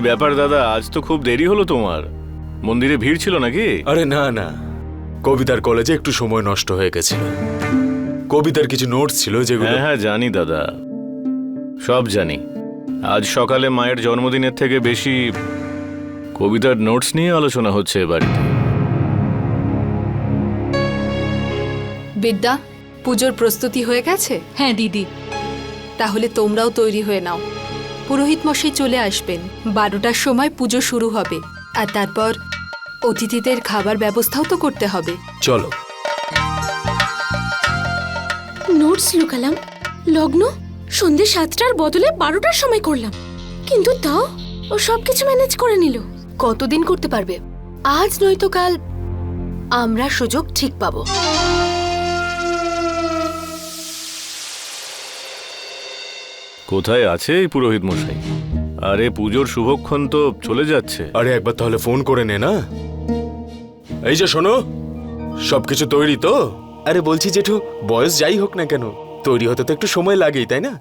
ব্যাপার দাদা? আজ তো খুব দেরি হলো তোমার। মন্দিরে ভিড় ছিল নাকি? আরে না না। কবিতার কলেজে একটু সময় নষ্ট হয়ে গেছিল। কবিতার কিছু নোটস ছিল যেগুলো হ্যাঁ হ্যাঁ জানি দাদা। সব জানি। আজ সকালে মায়ের জন্মদিনের থেকে বেশি কবিতার নোটস নিয়ে আলোচনা হচ্ছে বাড়িতে। বিদ্যা পুজোর প্রস্তুতি হয়ে গেছে? হ্যাঁ দিদি। তাহলে তোমরাও তৈরি হয়ে নাও। পুরোহিত মশাই চলে আসবেন। বারোটার সময় পুজো শুরু হবে। আর তারপর অতিথিদের খাবার ব্যবস্থাও তো করতে হবে। চলো। নোটস লুকালাম। লগ্ন সন্ধে সাতটার বদলে বারোটার সময় করলাম। কিন্তু তাও ও সবকিছু ম্যানেজ করে নিল। কতদিন করতে পারবে? আজ নয়তো কাল আমরা সুযোগ ঠিক পাবো। কোথায় আছে এই পুরোহিত মশাই? আরে পুজোর শুভক্ষণ তো চলে যাচ্ছে। আরে একবার তাহলে ফোন করে নে না? এই যে শোনো সবকিছু তৈরি তো? আরে বলছি জেঠু বয়স যাই হোক না কেন তৈরি হতে তো একটু সময় লাগেই তাই না?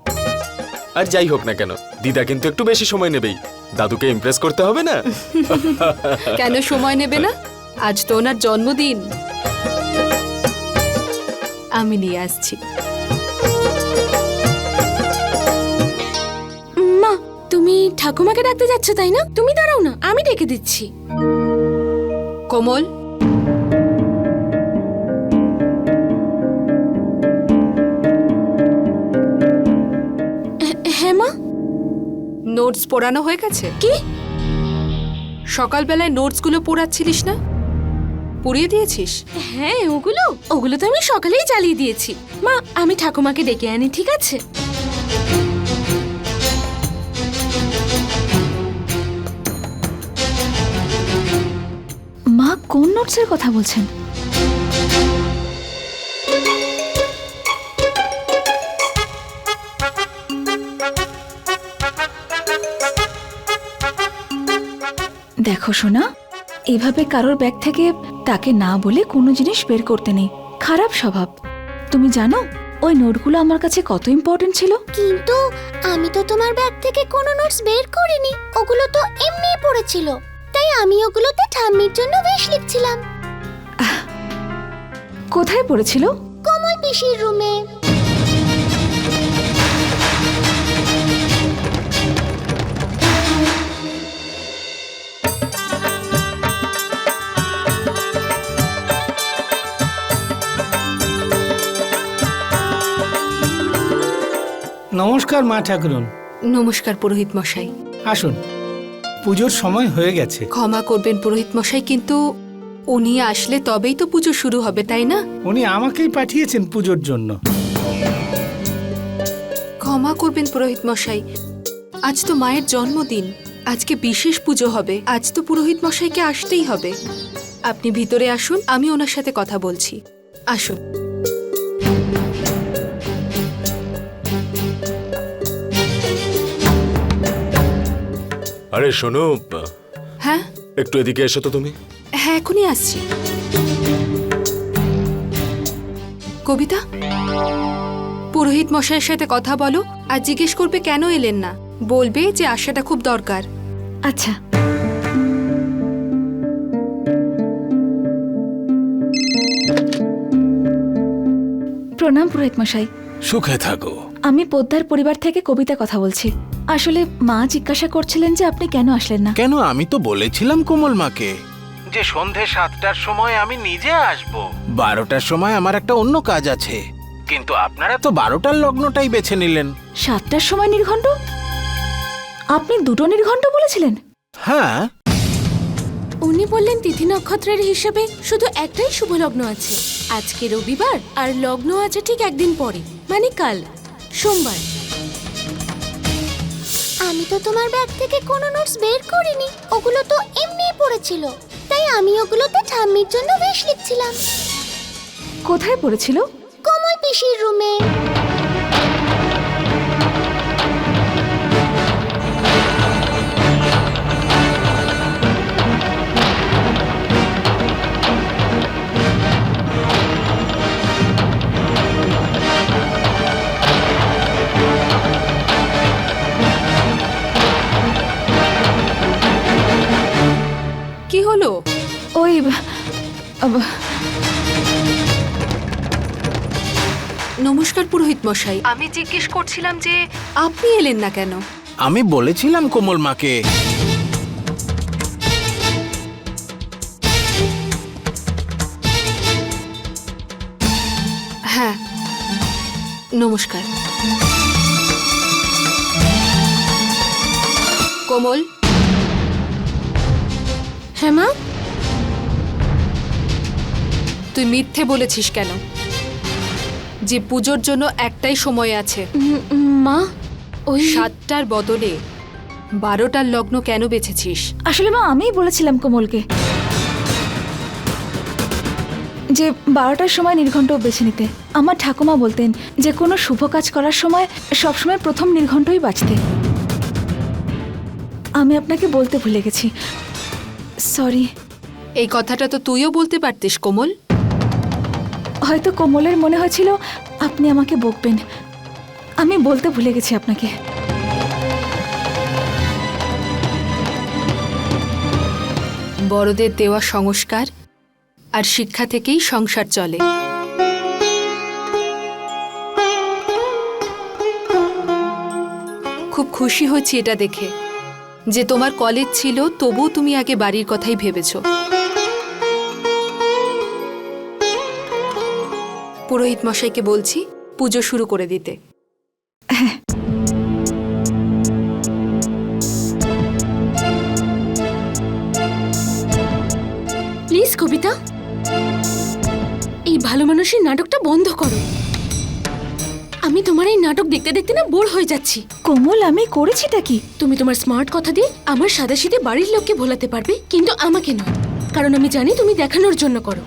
আর যাই হোক না কেন দিদা কিন্তু একটু বেশি সময় নেবেই দাদুকে ইমপ্রেস করতে হবে না? কেন সময় নেবে না? আজ তো ওনার জন্মদিন। আমি নিয়ে আসছি। তুমি ঠাকুমাকে ডাকতে যাচ্ছ তাই না? তুমি দাঁড়াও না আমি ডেকে দিচ্ছি। কোমল? হ্যাঁ মা? নোটস পড়ানো হয়ে গেছে? কি? সকালবেলায় নোটসগুলো পড়াচ্ছিলিস না? পড়িয়ে দিয়েছিস? হ্যাঁ ওগুলো। ওগুলো তো আমি সকালেই চালিয়ে দিয়েছি। মা আমি ঠাকুমাকে ডেকে আনি ঠিক আছে? কোন নোটসের কথা বলছেন? দেখো সোনা, এভাবে কারোর ব্যাগ থেকে তাকে না বলে কোনো জিনিস বের করতে নেই। খারাপ স্বভাব। তুমি জানো, ওই নোটগুলো আমার কাছে কত ইম্পর্টেন্ট ছিল? কিন্তু আমি তো তোমার ব্যাগ থেকে কোনো নোটস বের করিনি, ওগুলো তো এমনিই পড়েছিল। তাই আমি ওগুলোতে ঠাম্মির জন্য বেশ লিখছিলাম। কোথায় পড়েছিল? কোমল পিসির রুমে। নমস্কার মা ঠাকুরন। নমস্কার পুরোহিত মশাই। আসুন। পুজোর সময় হয়ে গেছে। ক্ষমা করবেন পুরোহিত মশাই কিন্তু উনি আসলে তবেই তো পুজো শুরু হবে তাই না? উনি আমাকেই পাঠিয়েছেন পুজোর জন্য। ক্ষমা করবেন পুরোহিত মশাই আজ তো মায়ের জন্মদিন আজকে বিশেষ পুজো হবে আজ তো পুরোহিত মশাইকে আসতেই হবে। আপনি ভিতরে আসুন আমি ওনার সাথে কথা বলছি। আসুন। আরে শোনো হ্যাঁ? একটু এদিকে এসো তো তুমি। হ্যাঁ এখনই আসছি। কবিতা পুরোহিত মশাইয়ের সাথে কথা বলো আর জিজ্ঞেস করবে কেন এলেন না। বলবে যে আসাটা খুব দরকার। আচ্ছা। প্রণাম পুরোহিত মশাই। সুখে থাকো। আমি পোদ্দার পরিবার থেকে কবিতা কথা বলছি। আসলে মা জিজ্ঞাসা করছিলেন যে আপনি কেন আসলেন না। কেন? আমি তো বলেছিলাম কোমল মাকে। যে সন্ধে সাতটার সময় আমি নিজে আসব। বারোটার সময় আমার একটা অন্য কাজ আছে। কিন্তু আপনারা তো বারোটার লগ্নটাই বেছে নিলেন। সাতটার সময় নির্ঘণ্ট? আপনি দুটো নির্ঘণ্ট বলেছিলেন? হ্যাঁ। উনি বললেন তিথি নক্ষত্রের হিসেবে শুধু একটাই শুভ লগ্ন আছে। আজকে রবিবার আর লগ্ন আছে ঠিক একদিন পরে মানে কাল সোমবার। আমি তো তোমার ব্যাগ থেকে কোনো নোটস বের করিনি। ওগুলো তো এমনি পড়েছিল। তাই আমি ওগুলোতে ঠাম্মির জন্য বেশ লিখছিলাম। কোথায় পড়েছিল? কোমল পিসির রুমে আব- নমস্কার পুরোহিত মশাই। আমি জিজ্ঞেস করছিলাম যে আপনি এলেন না কেন? আমি বলেছিলাম কোমল মাকে। হ্যাঁ নমস্কার। কোমল? হ্যাঁ মা? তুই মিথ্যে বলেছিস কেন? যে পুজোর জন্য একটাই সময় আছে। মা ওই সাতটার বদলে বারোটার লগ্ন কেন বেছেছিস? আসলে মা আমিই বলেছিলাম কোমলকে যে বারোটার সময় নির্ঘণ্ট বেছে নিতে। আমার ঠাকুমা বলতেন যে কোনো শুভ কাজ করার সময় সবসময় প্রথম নির্ঘণ্টই বাঁচতে। আমি আপনাকে বলতে ভুলে গেছি। সরি। এই কথাটা তো তুইও বলতে পারতিস কোমল। হয়তো কোমলের মনে হয়েছিল আপনি আমাকে বকবেন। আমি বলতে ভুলে গেছি আপনাকে। বড়দের দেওয়া সংস্কার আর শিক্ষা থেকেই সংসার চলে। খুব খুশি হয়েছি এটা দেখে। যে তোমার কলেজ ছিল তবু তুমি আগে বাড়ির কথাই ভেবেছ। পুরোহিত মশাইকে বলছি, পুজো শুরু করে দিতে। প্লিজ কবিতা, এই ভালো মানুষের নাটকটা বন্ধ করো। আমি তোমার এই নাটক দেখতে দেখতে না বোর হয়ে যাচ্ছি। কোমল আমি করেছিটা কি? তুমি তোমার স্মার্ট কথা দিয়ে আমার সাদাসিধে বাড়ির লোককে ভোলাতে পারবে কিন্তু আমাকে নয় কারণ আমি জানি তুমি দেখানোর জন্য করো।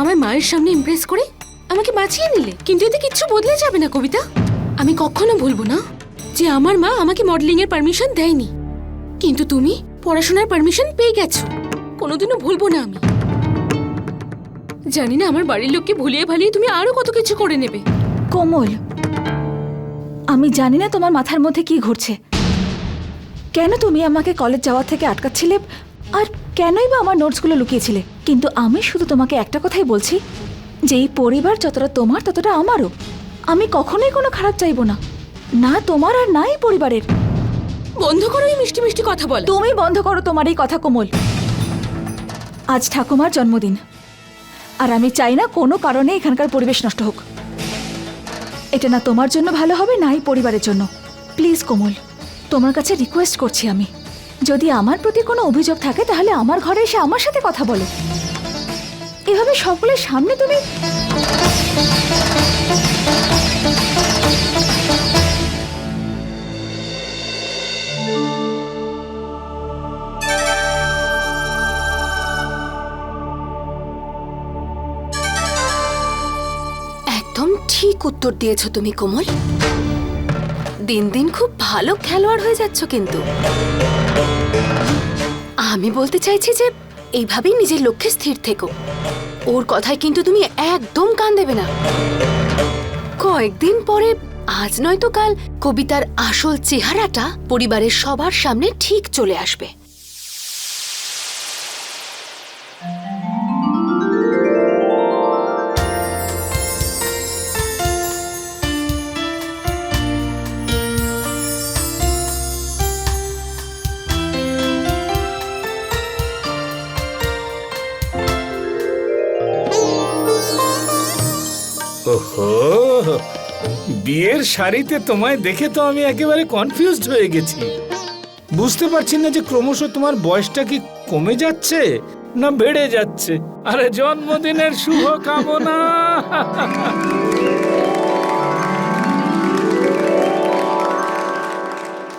আমার মায়ের সামনে ইমপ্রেস করে আমাকে বাঁচিয়ে নিলে কিন্তু এতে কিচ্ছু বদলে যাবে না কবিতা। আমি কখনো ভুলবো না যে আমার মা আমাকে মডেলিং এর পারমিশন দেয়নি। কিন্তু তুমি পড়াশোনার পারমিশন পেয়ে গেছো। কোনোদিনও ভুলবো না আমি। জানি না আমার বাড়ির লোককে ভুলিয়ে ভালিয়ে তুমি আরও কত কিছু করে নেবে। কোমল আমি জানি না তোমার মাথার মধ্যে কি ঘুরছে। কেন তুমি আমাকে কলেজ যাওয়া থেকে আটকাচ্ছিলে? আর কেনই বা আমার নোটসগুলো লুকিয়েছিলে? কিন্তু আমি শুধু তোমাকে একটা কথাই বলছি যে এই পরিবার যতটা তোমার ততটা আমারও। আমি কখনোই কোনো খারাপ চাইব না। না তোমার আর নাই পরিবারের। বন্ধ করো এই মিষ্টি মিষ্টি কথা বল। তুমি বন্ধ করো তোমার এই কথা কোমল। আজ ঠাকুমার জন্মদিন। আর আমি চাই না কোনো কারণে এখানকার পরিবেশ নষ্ট হোক। এটা না তোমার জন্য ভালো হবে নাই পরিবারের জন্য। প্লিজ কোমল, তোমার কাছে রিকোয়েস্ট করছি আমি। যদি আমার প্রতি কোনো অভিযোগ থাকে, তাহলে আমার ঘরে এসে আমার সাথে কথা বলো। এভাবে সকলের সামনে তুমি উত্তর দিয়েছ তুমি, কোমল? দিন দিন খুব ভালো খেলোয়াড় হয়ে যাচ্ছ কিন্তু। আমি বলতে চাইছি যে, এইভাবেই নিজের লক্ষ্যে স্থির থেকো। ওর কথায় কিন্তু তুমি একদম কান দেবে না। কয়েকদিন পরে, আজ নয়তো কাল কবিতার আসল চেহারাটা পরিবারের সবার সামনে ঠিক চলে আসবে। শাড়িতে তোমায় দেখে তো আমি একেবারে কনফিউজড হয়ে গেছি। বুঝতে পারছি না যে ক্রমশ তোমার বয়সটা কি কমে যাচ্ছে না বেড়ে যাচ্ছে। আরে জন্মদিনের শুভ কামনা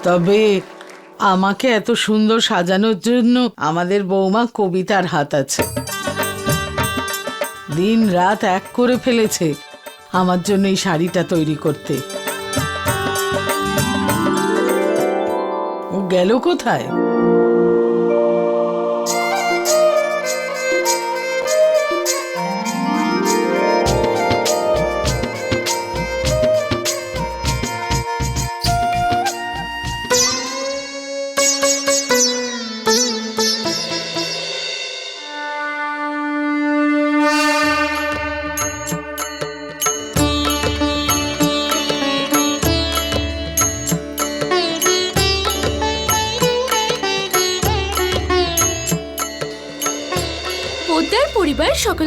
তবে আমাকে এত সুন্দর সাজানোর জন্য আমাদের বৌমা কবিতার হাত আছে। দিন রাত এক করে ফেলেছে। আমার জন্য এই শাড়িটা তৈরি করতে। ও গেল কোথায়?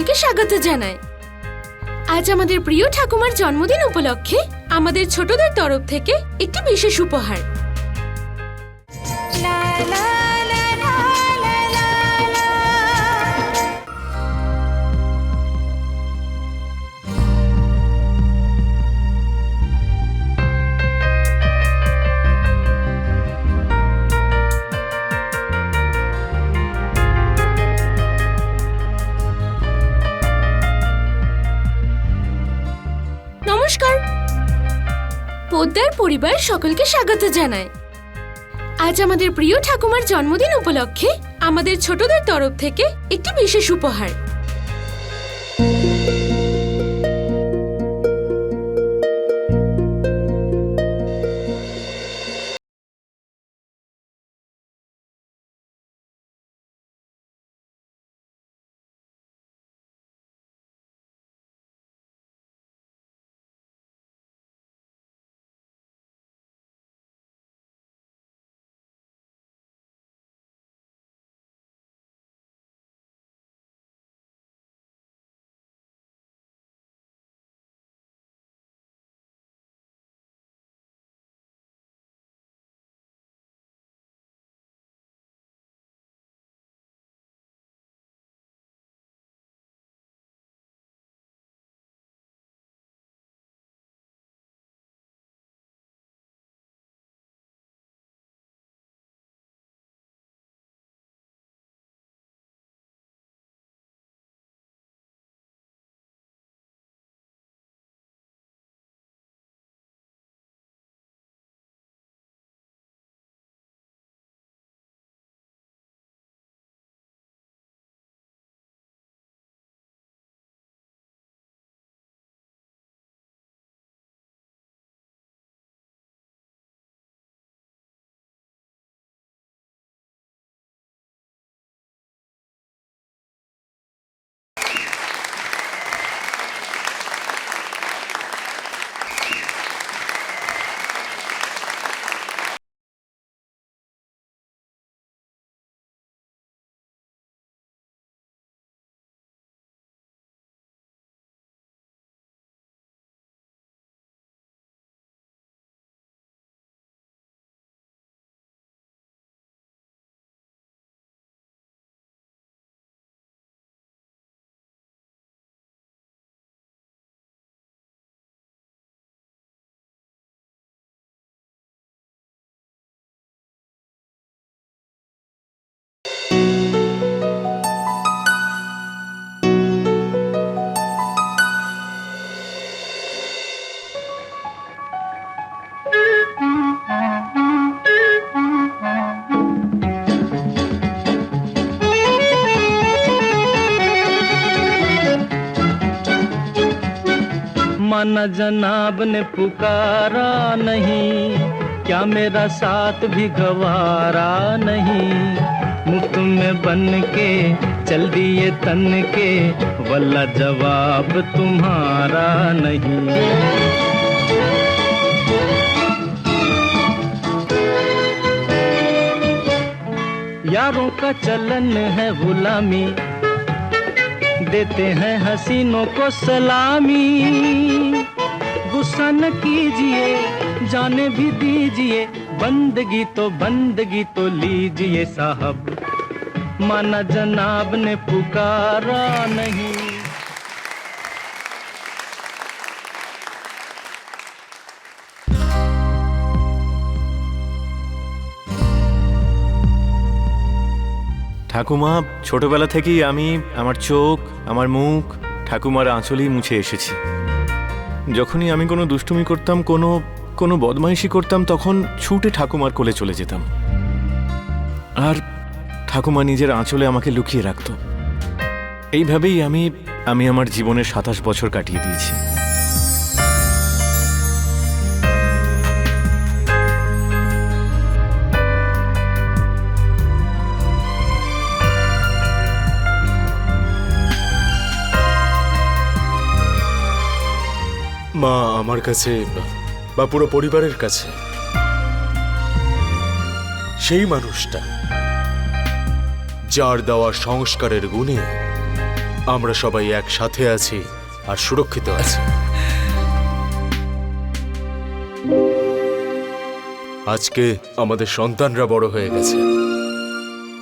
সকলকে স্বাগত জানাই। আজ আমাদের প্রিয় ঠাকুমার জন্মদিন উপলক্ষে আমাদের ছোটদের তরফ থেকে একটি বিশেষ উপহার। পোদ্দার পরিবার সকলকে স্বাগত জানায়। আজ আমাদের প্রিয় ঠাকুমার জন্মদিন উপলক্ষে আমাদের ছোটদের তরফ থেকে একটি বিশেষ উপহার। माना जनाब ने पुकारा नहीं। क्या मेरा साथ भी गवारा नहीं। मुफ़्त में बन के चल दिए तन के वल्ला जवाब तुम्हारा नहीं। यारों का चलन है गुलामी देते हैं हसीनों को सलामी। गुस्सा न कीजिए, जाने भी दीजिए, बंदगी तो बंदगी तो लीजिए साहब। माना जनाब ने पुकारा नहीं। ঠাকুমা, ছোটবেলা থেকেই আমি আমার চোখ, আমার মুখ, ঠাকুমার আঁচলেই মুছে এসেছি। যখনই আমি কোনো দুষ্টুমি করতাম, কোনো কোনো বদমাইশি করতাম, তখন ছুটে ঠাকুমার কোলে চলে যেতাম। আর ঠাকুমা নিজের আঁচলে আমাকে লুকিয়ে রাখত। এইভাবেই আমি আমি আমার জীবনের সাতাশ বছর কাটিয়ে দিয়েছি। মা আমার কাছে বা পুরো পরিবারের কাছে সেই মানুষটা যার দেওয়া সংস্কারের গুণে আমরা সবাই একসাথে আছি আর সুরক্ষিত আছি। আজকে আমাদের সন্তানরা বড় হয়ে গেছে।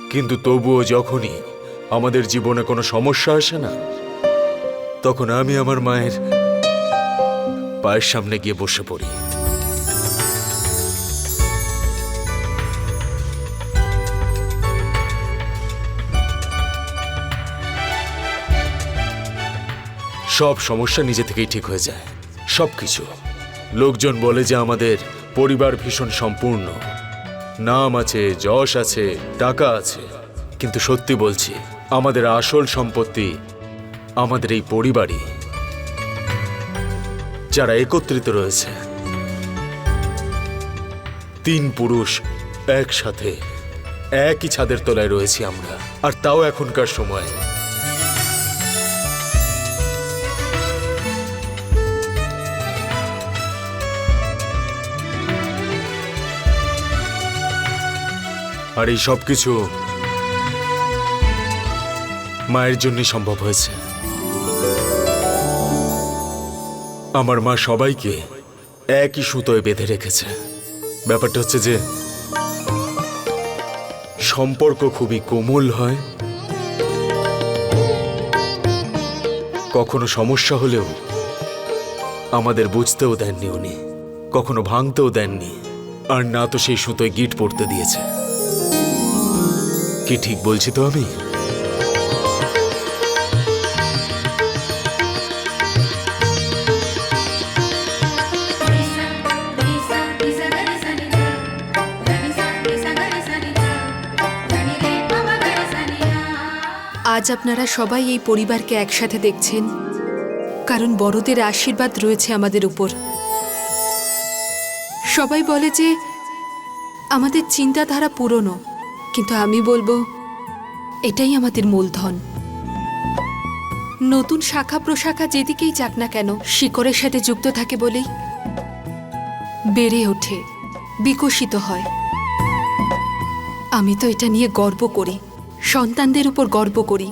কিন্তু তবুও যখনই আমাদের জীবনে কোনো সমস্যা আসে না, তখন আমি আমার মায়ের পায়ের সামনে গিয়ে বসে পড়ি। সব সমস্যা নিজে থেকেই ঠিক হয়ে যায়। সব কিছু লোকজন বলে যে আমাদের পরিবার ভীষণ সম্পূর্ণ। নাম আছে, যশ আছে, টাকা আছে। কিন্তু সত্যি বলছি, আমাদের আসল সম্পত্তি আমাদের এই পরিবারই। যারা একত্রিত রয়েছে। তিন পুরুষ একসাথে, একই ছাদের তলায় রয়েছি আমরা, আর তাও এখনকার সময়। আর এই সব কিছু মায়ের জন্যই সম্ভব হয়েছে। আমার মা সবাইকে একই সুতোয় বেঁধে রেখেছে। ব্যাপারটা হচ্ছে যে, সম্পর্ক খুবই কোমল হয়। কখনো সমস্যা হলেও আমাদের বুঝতেও দেননি উনি। কখনো ভাঙতেও দেননি। আর না তো সেই সুতোয় গিট পড়তে দিয়েছে। কি ঠিক বলছি তো আমি? আজ আপনারা সবাই এই পরিবারকে একসাথে দেখছেন। কারণ বড়দের আশীর্বাদ রয়েছে আমাদের উপর। সবাই বলে যে, আমাদের চিন্তাধারা পুরনো, কিন্তু আমি বলব, এটাই আমাদের মূলধন। নতুন শাখা প্রশাখা যেদিকেই যাক না কেন, শিকড়ের সাথে যুক্ত থাকে বলেই বেড়ে ওঠে, বিকশিত হয়। আমি তো এটা নিয়ে গর্ব করি। সন্তানদের উপর গর্ব করি।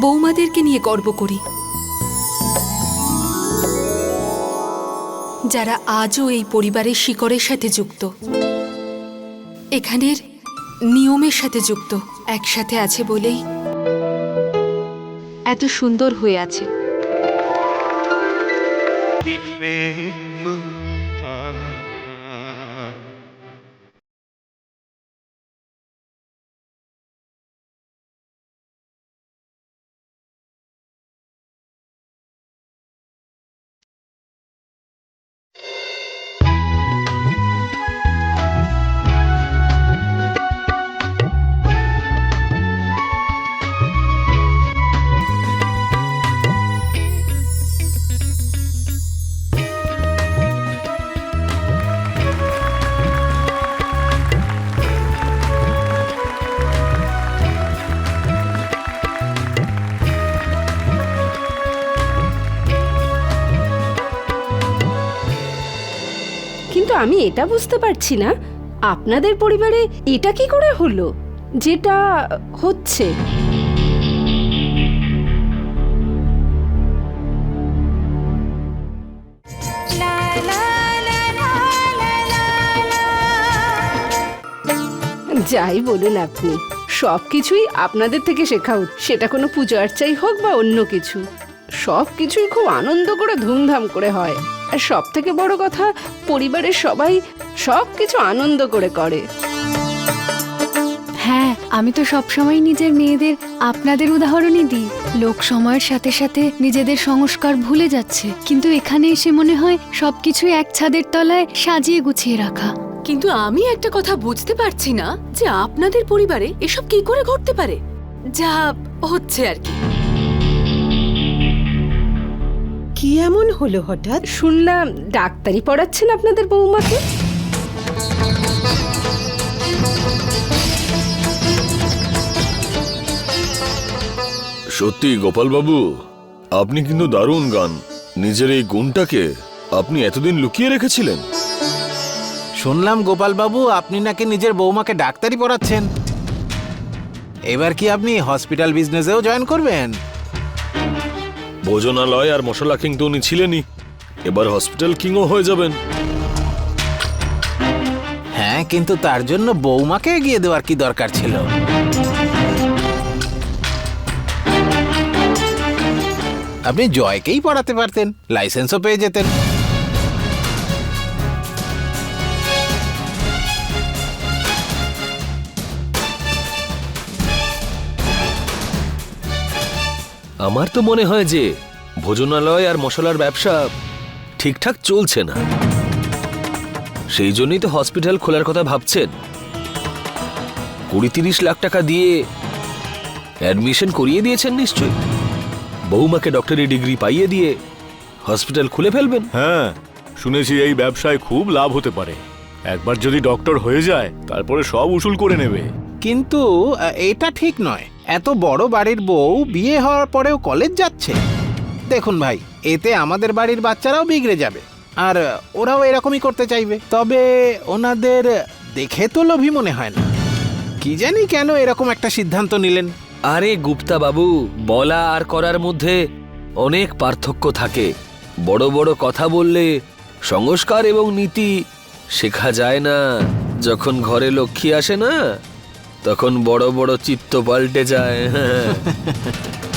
বৌমাদেরকে নিয়ে গর্ব করি। যারা আজও এই পরিবারের শিকড়ের সাথে যুক্ত। এখানের নিয়মের সাথে যুক্ত, একসাথে আছে বলেই এত সুন্দর হয়ে আছে। আমি এটা বুঝতে পারছি না। আপনাদের পরিবারে এটা কি করে হলো? যেটা হচ্ছে। যাই বলুন আপনি সব কিছুই আপনাদের থেকে শেখা সেটা কোনো পুজো আর্চাই হোক বা অন্য কিছু। সব কিছুই খুব আনন্দ করে ধুমধাম করে হয়। আর সব থেকে বড় কথা পরিবারের সবাই সব কিছু আনন্দ করে করে। হ্যাঁ আমি তো সবসময় নিজের মেয়েদের আপনাদের উদাহরণই দিই। লোক সময়ের সাথে সাথে নিজেদের সংস্কার ভুলে যাচ্ছে। কিন্তু এখানে এসে মনে হয় সবকিছু এক ছাদের তলায় সাজিয়ে গুছিয়ে রাখা। কিন্তু আমি একটা কথা বুঝতে পারছি না যে আপনাদের পরিবারে এসব কি করে ঘটতে পারে? যা হচ্ছে আর কি। এমন হলো হঠাৎ? শুনলাম ডাক্তারি পড়াচ্ছেন আপনাদের বৌমাকে। সত্যি গোপালবাবু আপনি কিন্তু দারুণ গান। নিজের এই গুণটাকে আপনি এতদিন লুকিয়ে রেখেছিলেন। শুনলাম গোপালবাবু আপনি নাকি নিজের বৌমাকে ডাক্তারি পড়াচ্ছেন। এবার কি আপনি হসপিটাল বিজনেসেও জয়েন করবেন? ভোজনালয় আর মশলা কিং তো উনি ছিলেনই। এবার হসপিটাল কিংও হয়ে যাবেন। হ্যাঁ কিন্তু তার জন্য বৌমাকে এগিয়ে দেওয়ার কি দরকার ছিল? আপনি জয়কেই পড়াতে পারতেন, লাইসেন্সও পেয়ে যেতেন। আমার তো মনে হয় যে ভোজনালয় আর মশলার ব্যবসা ঠিকঠাক চলছে না। সেই জন্যই তো হসপিটাল খোলার কথা ভাবছেন। কুড়ি তিরিশ লাখ টাকা দিয়ে অ্যাডমিশন করিয়ে দিয়েছেন নিশ্চয়ই। বৌমাকে ডক্টরি ডিগ্রি পাইয়ে দিয়ে হসপিটাল খুলে ফেলবেন। হ্যাঁ শুনেছি এই ব্যবসায় খুব লাভ হতে পারে। একবার যদি ডক্টর হয়ে যায় তারপরে সব উসুল করে নেবে। কিন্তু এটা ঠিক নয়। এত বড় বাড়ির বউ বিয়ে হওয়ার পরেও কলেজ যাচ্ছে। দেখুন ভাই, এতে আমাদের বাড়ির বাচ্চারাও বিগড়ে যাবে, আর ওরাও এরকমই করতে চাইবে। তবে ওনাদের দেখে তো লোভী মনে হয় না। কি জানি কেন এরকম একটা সিদ্ধান্ত নিলেন। আরে গুপ্তা বাবু, বলা আর করার মধ্যে অনেক পার্থক্য থাকে। বড় বড় কথা বললে সংস্কার এবং নীতি শেখা যায় না। যখন ঘরে লক্ষ্মী আসে না তখন বড় বড় চিত্ত পাল্টে যায়।